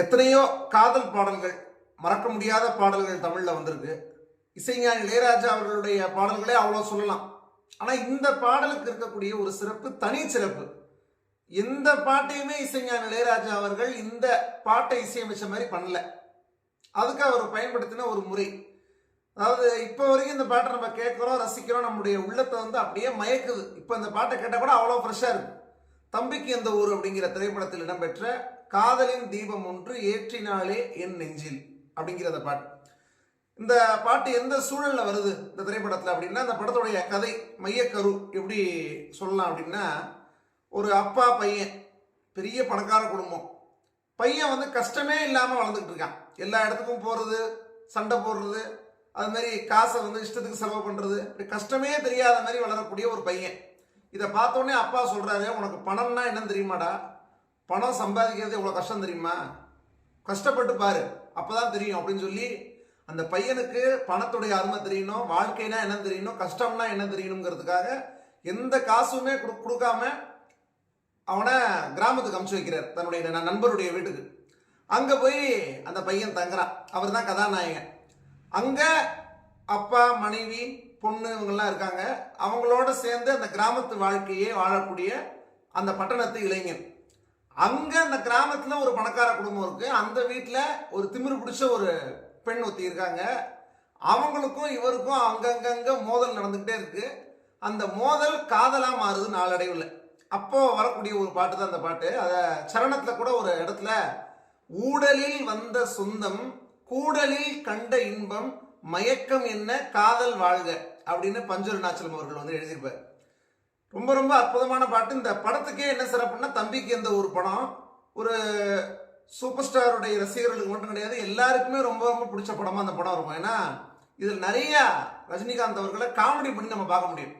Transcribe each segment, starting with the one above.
எத்தனையோ காதல் பாடல்கள் மறக்க முடியாத பாடல்கள் தமிழில் வந்திருக்கு. இசைஞானி இளையராஜா அவர்களுடைய பாடல்களே அவ்வளோ சொல்லலாம். ஆனால் இந்த பாடலுக்கு இருக்கக்கூடிய ஒரு சிறப்பு தனி சிறப்பு. எந்த பாட்டையுமே இசைஞானி இளையராஜா அவர்கள் இந்த பாட்டை இசையமைச்ச மாதிரி பண்ணல. அதுக்கு அவர் பயன்படுத்தின ஒரு முறை. அதாவது இப்போ வரைக்கும் இந்த பாட்டை நம்ம கேட்குறோம் ரசிக்கிறோம் நம்முடைய உள்ளத்தை வந்து அப்படியே மயக்குது. இப்போ இந்த பாட்டை கேட்டால் கூட அவ்வளோ ஃப்ரெஷ்ஷாக இருக்கு. தம்பிக்கு எந்த ஊர் அப்படிங்கிற திரைப்படத்தில் இடம்பெற்ற காதலின் தீபம் ஒன்று ஏற்றினாலே என் நெஞ்சில் அப்படிங்கிற அந்த பாட்டு. இந்த பாட்டு எந்த சூழலில் வருது இந்த திரைப்படத்தில் அப்படின்னா இந்த படத்துடைய கதை மையக்கரு எப்படி சொல்லலாம் அப்படின்னா ஒரு அப்பா பையன் பெரிய பணக்கார குடும்பம். பையன் வந்து கஷ்டமே இல்லாமல் வளர்ந்துக்கிட்டு இருக்கான். எல்லா இடத்துக்கும் போகிறது சண்டை போடுறது அது மாதிரி காசை வந்து இஷ்டத்துக்கு செலவு பண்ணுறது இப்படி கஷ்டமே தெரியாத மாதிரி வளரக்கூடிய ஒரு பையன். இதை பார்த்தோன்னே அப்பா சொல்கிறாரு உனக்கு பணம்னா என்னன்னு தெரியுமாடா? பணம் சம்பாதிக்கிறது எவ்வளோ கஷ்டம் தெரியுமா? கஷ்டப்பட்டு பாரு அப்பதான் தெரியும் அப்படின்னு சொல்லி அந்த பையனுக்கு பணத்துடைய அருமை தெரியணும் வாழ்க்கைனா என்ன தெரியணும் கஷ்டம்னா என்ன தெரியணுங்கிறதுக்காக எந்த காசுமே கொடு- கொடுக்காம அவனை கிராமத்துக்கு அமுச்சு வைக்கிறார் தன்னுடைய நண்பருடைய வீட்டுக்கு. அங்கே போய் அந்த பையன் தங்குறான். அவர் தான் கதாநாயகன். அங்கே அப்பா மனைவி பொண்ணு இவங்கெல்லாம் இருக்காங்க. அவங்களோட சேர்ந்து அந்த கிராமத்து வாழ்க்கையே வாழக்கூடிய அந்த பட்டணத்து இளைஞன். அங்க அந்த கிராமத்துல ஒரு பணக்கார குடும்பம் இருக்கு. அந்த வீட்டுல ஒரு திமிரு பிடிச்ச ஒரு பெண் ஒத்தி இருக்காங்க. அவங்களுக்கும் இவருக்கும் அங்கங்கங்க மோதல் நடந்துகிட்டே இருக்கு. அந்த மோதல் காதலா மாறுது நாளடைவில். அப்போ வரக்கூடிய ஒரு பாட்டு தான் அந்த பாட்டு. அத சரணத்துல கூட ஒரு இடத்துல ஊடலில் வந்த சொந்தம் கூடலில் கண்ட இன்பம் மயக்கம் என்ன காதல் வாழ்க அப்படின்னு பஞ்சருணாச்சலம் அவர்கள் வந்து எழுதியிருப்பார். ரொம்ப ரொம்ப அற்புதமான பாட்டு. இந்த படத்துக்கே என்ன சிறப்புன்னா தம்பிக்கு எந்த ஒரு படம் ஒரு சூப்பர் ஸ்டாருடைய ரசிகர்களுக்கு மட்டும் கிடையாது எல்லாருக்குமே ரொம்ப ரொம்ப பிடிச்ச படமா அந்த படம் இருக்கும். ஏன்னா இதில் நிறைய ரஜினிகாந்த் அவர்களை காமெடி பண்ணி நம்ம பார்க்க முடியும்.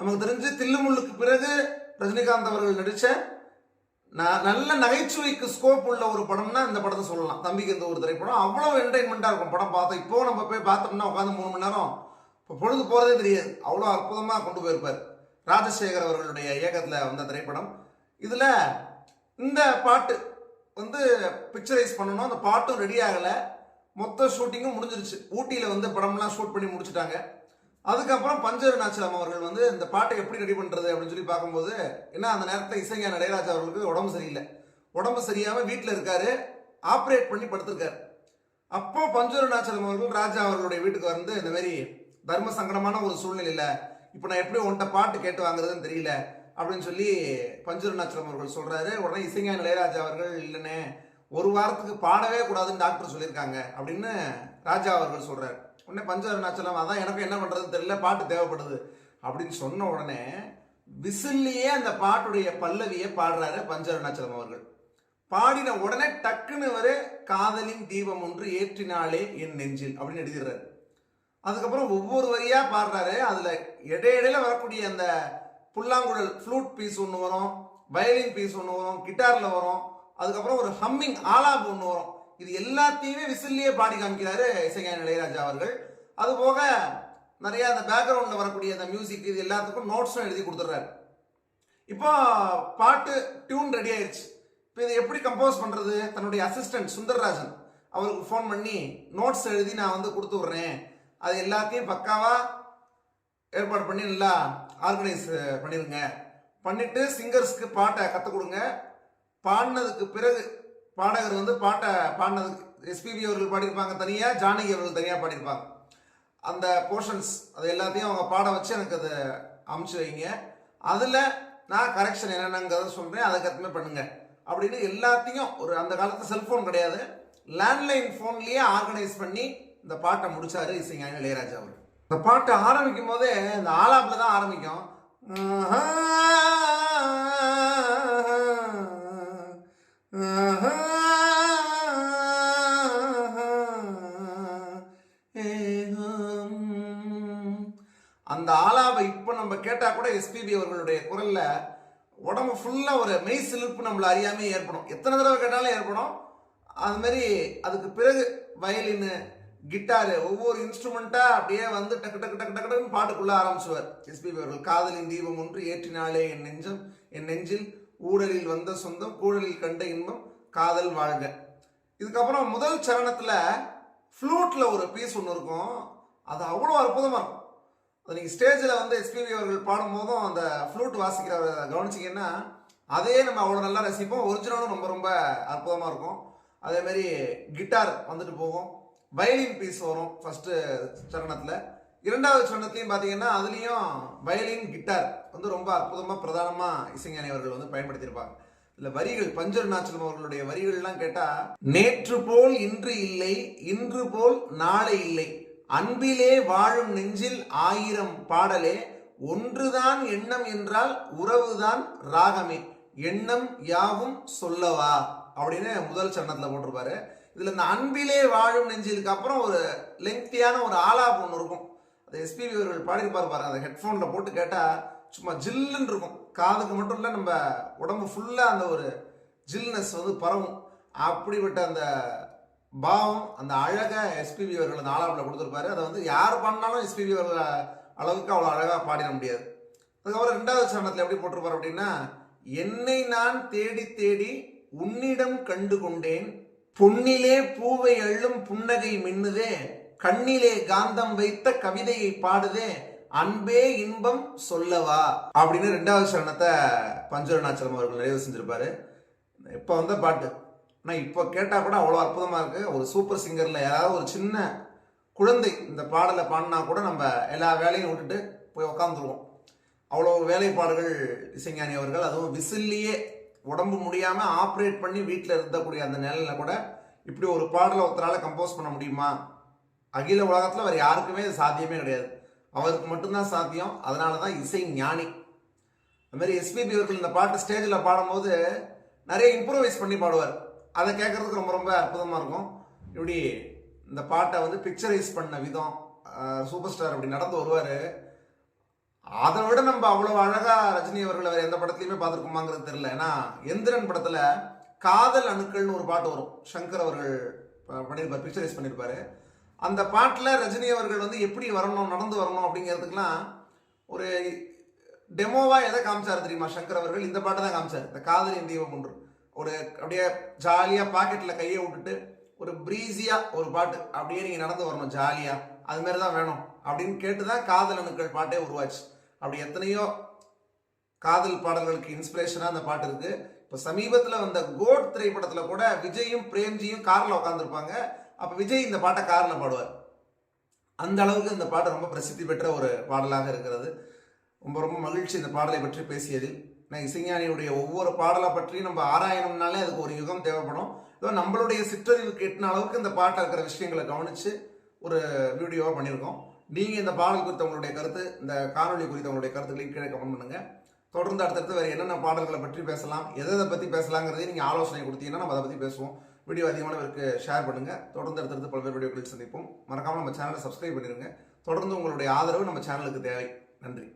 நமக்கு தெரிஞ்சு தில்லுமுள்ளுக்கு பிறகு ரஜினிகாந்த் அவர்கள் நடித்த நல்ல நகைச்சுவைக்கு ஸ்கோப் உள்ள ஒரு படம்னா இந்த படத்தை சொல்லலாம். தம்பிக்கு இந்த ஒரு திரைப்படம். அவ்வளோ என்டர்டைன்மெண்ட்டாக இருக்கும் படம் பார்த்தோம் இப்போ நம்ம போய் பார்த்தோம்னா உட்காந்து மூணு மணி நேரம் இப்போ பொழுது போகிறதே தெரியாது. அவ்வளோ அற்புதமாக கொண்டு போயிருப்பார். ராஜசேகர் அவர்களுடைய இயக்கத்தில் வந்த திரைப்படம். இதில் இந்த பாட்டு வந்து பிக்சரைஸ் பண்ணணும். அந்த பாட்டும் ரெடி ஆகலை. மொத்த ஷூட்டிங்கும் முடிஞ்சிருச்சு. ஊட்டியில் வந்து படம்லாம் ஷூட் பண்ணி முடிச்சிட்டாங்க. அதுக்கப்புறம் பஞ்சருணாச்சலம் அவர்கள் வந்து இந்த பாட்டை எப்படி ரெடி பண்ணுறது அப்படின்னு சொல்லி பார்க்கும்போது ஏன்னா அந்த நேரத்தில் இசைஞான இளையராஜா அவர்களுக்கு உடம்பு சரியில்லை. உடம்பு சரியாமல் வீட்டில் இருக்காரு. ஆப்ரேட் பண்ணி படுத்திருக்காரு. அப்போ பஞ்சருணாச்சலம் அவர்கள் ராஜா அவர்களுடைய வீட்டுக்கு வந்து இந்த மாதிரி தர்ம சங்கடமான ஒரு சூழ்நிலையில் இப்போ நான் எப்படி உன்கிட்ட பாட்டு கேட்டு வாங்குறதுன்னு தெரியல அப்படின்னு சொல்லி பஞ்சருணாச்சலம் அவர்கள் சொல்கிறாரு உடனே இசைஞான இளையராஜா அவர்கள் இல்லைன்னே ஒரு வாரத்துக்கு பாடவே கூடாதுன்னு டாக்டர் சொல்லியிருக்காங்க அப்படின்னு ராஜா அவர்கள் சொல்கிறார் உடனே பஞ்சருணாச்சலம் அதான் எனக்கு என்ன பண்ணுறதுன்னு தெரியல பாட்டு தேவைப்படுது அப்படின்னு சொன்ன உடனே விசில்லையே அந்த பாட்டுடைய பல்லவியை பாடுறாரு பஞ்சருணாச்சலம் அவர்கள். பாடின உடனே டக்குன்னு வரே காதலின் தீபம் ஒன்று ஏற்றினாலே என் நெஞ்சில் அப்படின்னு எழுதிடுறாரு. அதுக்கப்புறம் ஒவ்வொரு வரியாக பாடுறாரு. அதில் இடையிடையில் வரக்கூடிய அந்த புல்லாங்குழல் ஃப்ளூட் பீஸ் ஒன்று வரும் வயலின் பீஸ் ஒன்று வரும் கிட்டாரில் வரும். அதுக்கப்புறம் ஒரு ஹம்மிங் ஆலாப் ஒன்று வரும். இது எல்லாத்தையுமே விசில்லையே பாடி காமிக்கிறாரு இசைஞானி இளையராஜா அவர்கள். அது போக நிறைய அந்த பேக்ரவுண்டில் வரக்கூடிய அந்த மியூசிக் இது எல்லாத்துக்கும் நோட்ஸும் எழுதி கொடுத்துட்றாரு. இப்போ பாட்டு டியூன் ரெடி ஆயிடுச்சு இப்போ இதை எப்படி கம்போஸ் பண்ணுறது தன்னுடைய அசிஸ்டன்ட் சுந்தர்ராஜன் அவருக்கு ஃபோன் பண்ணி நோட்ஸ் எழுதி நான் வந்து கொடுத்து விட்றேன். அது எல்லாத்தையும் பக்காவாக ஏற்பாடு பண்ணி நல்லா ஆர்கனைஸ் பண்ணிடுங்க பண்ணிவிட்டு சிங்கர்ஸ்க்கு பாட்டை கற்றுக் கொடுங்க. பாடினதுக்கு பிறகு பாடகர் வந்து பாட்டை பாடினதுக்கு எஸ்பிபி அவர்கள் பாடியிருப்பாங்க தனியாக ஜானகி அவர்கள் தனியாக பாடியிருப்பாங்க. அந்த போர்ஷன்ஸ் அது எல்லாத்தையும் அவங்க பாட வச்சு எனக்கு அதை அமுச்சு வைங்க. அதில் நான் கரெக்ஷன் என்னென்னங்கிறத சொல்கிறேன் அதுக்கேற்றமே பண்ணுங்க. அப்படின்னு எல்லாத்தையும் ஒரு அந்த காலத்து செல்ஃபோன் கிடையாது. லேண்ட்லைன் ஃபோன்லேயே ஆர்கனைஸ் பண்ணி இந்த பாட்டை முடிச்சாரு இசைஞானி இளையராஜா அவர் இந்த பாட்டு ஆரம்பிக்கும் போதே இந்த ஆலாப்பில் தான் ஆரம்பிக்கும். அந்த ஆலாவை இப்போ நம்ம கேட்டால் கூட எஸ்பிபி அவர்களுடைய குரலில் உடம்பு ஃபுல்லாக ஒரு மெய் சிலிர்ப்பு நம்மளை அறியாமே ஏற்படும். எத்தனை தடவை கேட்டாலும் ஏற்படும். அது மாதிரி அதுக்கு பிறகு வயலின்னு கிட்டாரு ஒவ்வொரு இன்ஸ்ட்ருமெண்ட்டா அப்படியே வந்து டக்கு டக்கு டக்கு டக்கு டக்குன்னு பாட்டுக்குள்ள ஆரம்பிச்சுவார் எஸ்பிபி அவர்கள் காதலின் தீபம் ஒன்று ஏற்றினாலே என் நெஞ்சம் என் நெஞ்சில் ஊடலில் வந்த சொந்தம் கூடலில் கண்ட இன்பம் காதல் வாழ்க. இதுக்கப்புறம் முதல் சரணத்துல ஃப்ளூட்ல ஒரு பீஸ் ஒன்று இருக்கும். அது அவ்வளோ அற்புதமாக இருக்கும். அது நீங்கள் ஸ்டேஜில் வந்து எஸ்பிபி அவர்கள் பாடும்போதும் அந்த ஃப்ளூட் வாசிக்கிறவரை கவனிச்சிங்கன்னா அதே நம்ம அவ்வளோ நல்லா ரசிப்போம். ஒரிஜினலும் ரொம்ப ரொம்ப அற்புதமாக இருக்கும். அதேமாரி கிட்டார் வந்துட்டு போகும். வயலின் பீஸ் வரும் ஃபர்ஸ்ட் சரணத்தில். இரண்டாவது சரணத்துலையும் பார்த்தீங்கன்னா அதுலேயும் வயலின் கிட்டார் வந்து ரொம்ப அற்புதமாக பிரதானமாக இசைஞானி அவர்கள் வந்து பயன்படுத்தியிருப்பாங்க. இல்லை வரிகள் பஞ்சர் நாச்சலம் அவர்களுடைய வரிகள்லாம் கேட்டால் நேற்று போல் இன்று இல்லை இன்று போல் நாளை இல்லை. அன்பிலே வாழும் நெஞ்சில் ஆயிரம் பாடலே ஒன்றுதான் எண்ணம் என்றால் உறவுதான் ராகமே. எண்ணம் யாவும் சொல்லவா? அப்படின்னு முதல் சரணத்தில் போட்டிருப்பாரு. இதில் இந்த அன்பிலே வாழும் நெஞ்சிலுக்கு அப்புறம் ஒரு லெங்க்தியான ஒரு ஆலாப் ஒன்று இருக்கும். அது எஸ்பிபி அவர்கள் பாடியிருப்பார் பாருங்க அந்த ஹெட்ஃபோனில் போட்டு கேட்டால் சும்மா ஜில்லுன்னு இருக்கும். காதுக்கு மட்டும் இல்லை நம்ம உடம்பு ஃபுல்லாக அந்த ஒரு ஜில்னஸ் வந்து பரவும். அப்படிப்பட்ட அந்த பாவம் அந்த அழகை எஸ்பிபி அவர்கள் அந்த ஆலாப்பில் கொடுத்துருப்பாரு. அதை வந்து யார் பண்ணாலும் எஸ்பிபி அவர்கள் அளவுக்கு அவ்வளோ அழகாக பாடிட முடியாது. அதுக்கப்புறம் ரெண்டாவது சரணத்தில் எப்படி போட்டிருப்பார் அப்படின்னா என்னை நான் தேடி தேடி உன்னிடம் கண்டு கொண்டேன் பொன்னிலே பூவை அள்ளும் புன்னகை மின்னுதே கண்ணிலே காந்தம் வைத்த கவிதையை பாடுதே அன்பே இன்பம் சொல்லவா? அப்படின்னு ரெண்டாவது சரணத்தை பஞ்சரணாச்சலம் அவர்கள் நிறைவு செஞ்சிருப்பாரு. இப்போ வந்த பாட்டு. ஆனால் இப்போ கேட்டால் கூட அவ்வளோ அற்புதமாக இருக்கு. ஒரு சூப்பர் சிங்கரில் யாராவது ஒரு சின்ன குழந்தை இந்த பாடலை பாடினா கூட நம்ம எல்லா வேலையும் விட்டுட்டு போய் உக்காந்துருவோம். அவ்வளோ வேலைப்பாடுகள் இசைஞானி அவர்கள். அதுவும் விசில்லையே உடம்பு முடியாமல் ஆப்ரேட் பண்ணி வீட்டில் இருந்தக்கூடிய அந்த நிலையில கூட இப்படி ஒரு பாடலை ஒருத்தரால் கம்போஸ் பண்ண முடியுமா? அகில உலகத்தில் வேறு யாருக்குமே சாத்தியமே கிடையாது. அவருக்கு மட்டும்தான் சாத்தியம். அதனால தான் இசை ஞானி. அதுமாரி எஸ்பிபி அவர்கள் இந்த பாட்டு ஸ்டேஜில் பாடும்போது நிறைய இம்ப்ரூவைஸ் பண்ணி பாடுவார். அதை கேட்குறதுக்கு ரொம்ப ரொம்ப அற்புதமாக இருக்கும். இப்படி இந்த பாட்டை வந்து பிக்சரைஸ் பண்ண விதம் சூப்பர் ஸ்டார் அப்படி நடந்து வருவார். அதை விட நம்ம அவ்வளவு அழகா ரஜினி அவர்களை வேற எந்த படத்துலையுமே பார்த்துருக்கோமாங்கிறது தெரியல. ஏன்னா எந்திரன் படத்துல காதல் அணுக்கள்னு ஒரு பாட்டு வரும். சங்கர் அவர்கள் பண்ணியிருப்பார் பிக்சரைஸ் பண்ணியிருப்பாரு அந்த பாட்டில் ரஜினி அவர்கள் வந்து எப்படி வரணும் நடந்து வரணும் அப்படிங்கிறதுக்கெல்லாம் ஒரு டெமோவா எதை காமிச்சாரு தெரியுமா? சங்கர் அவர்கள் இந்த பாட்டை தான் காமிச்சார். இந்த காதலின் தெய்வம் ஒன்று. ஒரு அப்படியே ஜாலியாக பாக்கெட்டில் கையை விட்டுட்டு ஒரு ப்ரீஸியாக ஒரு பாட்டு. அப்படியே நீங்கள் நடந்து வரணும் ஜாலியாக அது மாதிரி தான் வேணும் அப்படின்னு கேட்டு தான் காதல் அணுக்கள் பாட்டே உருவாச்சு. அப்படி எத்தனையோ காதல் பாடல்களுக்கு இன்ஸ்பிரேஷனாக அந்த பாட்டு இருக்கு. இப்போ சமீபத்தில் வந்த கோட் திரைப்படத்தில் கூட விஜயும் பிரேம்ஜியும் காரில் உட்காந்துருப்பாங்க அப்போ விஜய் இந்த பாட்டை காரில் பாடுவார். அந்த அளவுக்கு இந்த பாட்டு ரொம்ப பிரசித்தி பெற்ற ஒரு பாடலாக இருக்கிறது. ரொம்ப ரொம்ப மகிழ்ச்சி இந்த பாடலை பற்றி பேசியதில். நான் இசைஞானியுடைய ஒவ்வொரு பாடலை பற்றியும் நம்ம ஆராயணும்னாலே அதுக்கு ஒரு யுகம் தேவைப்படும். இதோ நம்மளுடைய சிற்றறிவு கேட்டின அளவுக்கு இந்த பாட்டில் இருக்கிற விஷயங்களை கவனித்து ஒரு வீடியோவாக பண்ணியிருக்கோம். நீங்கள் இந்த பாடல் குறித்த உங்களுடைய கருத்து இந்த காணொலி குறித்த உங்களுடைய கருத்துக்களை கீழே கமெண்ட் பண்ணுங்கள் தொடர்ந்து அடுத்தடுத்து வேறு என்னென்ன பாடல்களை பற்றி பேசலாம் எதை எதை பற்றி பேசலாங்கிறதையும் நீங்கள் ஆலோசனை கொடுத்தீங்கன்னா நம்ம அதை பற்றி பேசுவோம். வீடியோ அதிகமானவருக்கு ஷேர் பண்ணுங்கள் தொடர்ந்து அடுத்தடுத்து பல்வேறு வீடியோக்களில் சந்திப்போம். மறக்காமல் நம்ம சேனலை சப்ஸ்கிரைப் பண்ணிடுங்க தொடர்ந்து உங்களுடைய ஆதரவு நம்ம சேனலுக்கு தேவை. நன்றி.